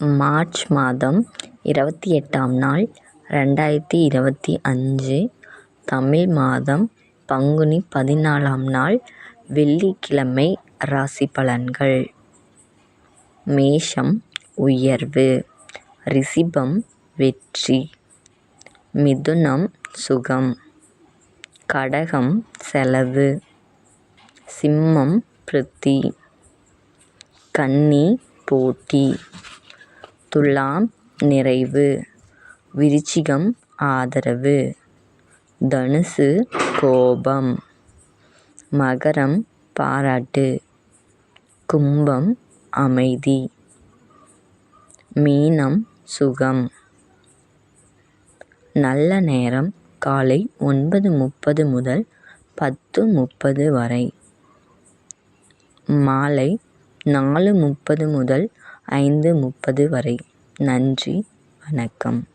March மாதம் இருபத்தி எட்டாம் நாள் ரெண்டாயிரத்தி இருபத்தி அஞ்சு தமிழ் மாதம் பங்குனி பதினாலாம் நாள் வெள்ளிக்கிழமை ராசி பலன்கள். மேஷம் உயர்வு ரிஷிபம் வெற்றி மிதுனம் சுகம் கடகம் செலவு சிம்மம் பிருத்தி கன்னி போட்டி. துலாம் நிறைவு. விருச்சிகம் ஆதரவு. தனுசு கோபம். மகரம் பாராட்டு. கும்பம் அமைதி. மீனம் சுகம். நல்ல நேரம் காலை ஒன்பது முப்பது முதல் பத்து முப்பது வரை. மாலை நாலு முப்பது முதல் ஐந்து முப்பது வரை. நன்றி வணக்கம்.